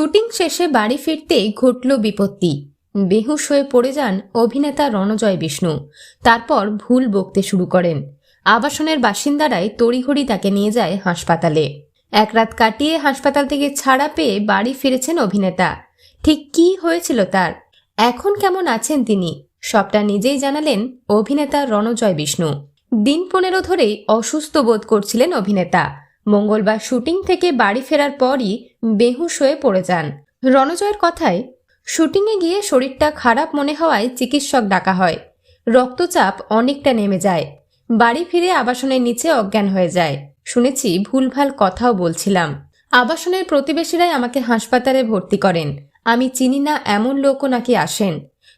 Shooting শেষে বাড়ি ফিরতেই ঘটল বিপত্তি। বেহুশ হয়ে পড়ে যান অভিনেতা রণজয় বিষ্ণু। তারপর ভুল বকতে শুরু করেন। আবাসনের বাসিন্দারাই তড়িঘড়ি তাকে নিয়ে যায় হাসপাতালে। এক রাত কাটিয়ে হাসপাতাল থেকে ছাড়া পেয়ে বাড়ি ফিরেছেন অভিনেতা। ঠিক কি হয়েছিল তার? এখন কেমন আছেন তিনি? সবটা নিজেই জানালেন অভিনেতা রণজয় বিষ্ণু। দিন পনেরো ধরেই অসুস্থ বোধ করছিলেন অভিনেতা। মঙ্গলবার শুটিং থেকে বাড়ি ফেরার পরই বেহুশ হয়ে পড়ে যান। রণজয়ের কথায়, শুটিংয়ে গিয়ে শরীরটা খারাপ মনে হওয়ায় চিকিৎসক ডাকা হয়। রক্তচাপ অনেকটা নেমে যায়। বাড়ি ফিরে আবাসনের নিচে অজ্ঞান হয়ে যায়। শুনেছি ভুলভাল কথাও বলছিলাম। আবাসনের প্রতিবেশীরাই আমাকে হাসপাতালে ভর্তি করেন। আমি চিনি না এমন লোকও নাকি আসেন।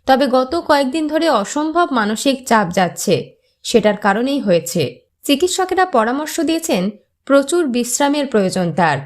তবে গত কয়েকদিন ধরে অসম্ভব মানসিক চাপ যাচ্ছে। সেটার কারণেই হয়েছে। চিকিৎসকেরা পরামর্শ দিয়েছেন প্রচুর বিশ্রামের প্রয়োজন তার।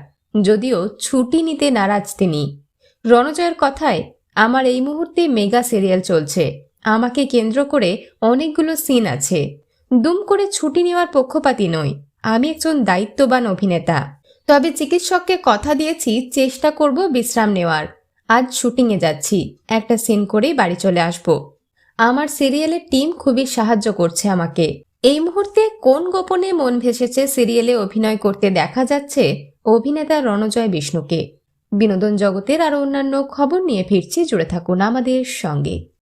যদিও ছুটি নিতে নারাজ তিনি। রণজয়ের কথায়, আমার এই মুহূর্তে মেগা সিরিয়াল চলছে। আমাকে কেন্দ্র করে অনেকগুলো সিন আছে। দুম করে ছুটি নেওয়ার পক্ষপাতী নই। আমি একজন দায়িত্ববান অভিনেতা। তবে চিকিৎসককে কথা দিয়েছি, চেষ্টা করব বিশ্রাম নেওয়ার। আজ শুটিংয়ে যাচ্ছি। একটা সিন করেই বাড়ি চলে আসব। আমার সিরিয়ালের টিম খুবই সাহায্য করছে আমাকে। এই মুহূর্তে কোন গোপনে মন ভেসেছে সিরিয়ালে অভিনয় করতে দেখা যাচ্ছে অভিনেতা রণজয় বিষ্ণুকে? বিনোদন জগতের আরও অন্যান্য খবর নিয়ে ফিরছি, জুড়ে থাকুন আমাদের সঙ্গে।